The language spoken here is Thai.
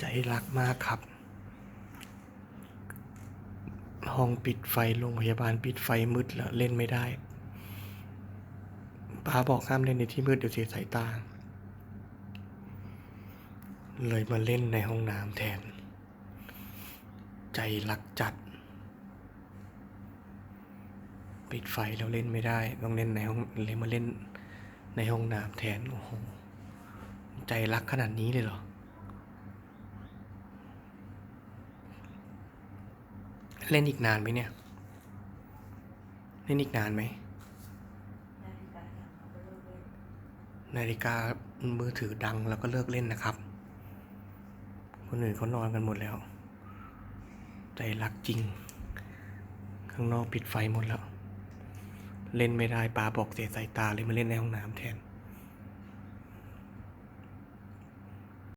ใจรักมากครับ ห้องปิดไฟโรงพยาบาลปิดไฟมืดแล้วเล่นไม่ได้ป้าบอกห้ามเล่นในที่มืดเดี๋ยวเสียสายตา เลยมาเล่นในห้องน้ำแทน ใจรักจัด ปิดไฟแล้วเล่นไม่ได้ ต้องเล่นในห้องเลยมาเล่นในห้องน้ำแทน โอ้โห ใจรักขนาดนี้เลยเหรอ เล่นอีกนานไหมเนี่ย เล่นอีกนานไหม นาฬิกามือถือดังแล้วก็เลิกเล่นนะครับ คนอื่นเขานอนกันหมดแล้ว ใจรักจริง ข้างนอกปิดไฟหมดแล้ว เล่นไม่ได้ป้าบอกเสียสายตาเลยมาเล่นในห้องน้ำแทน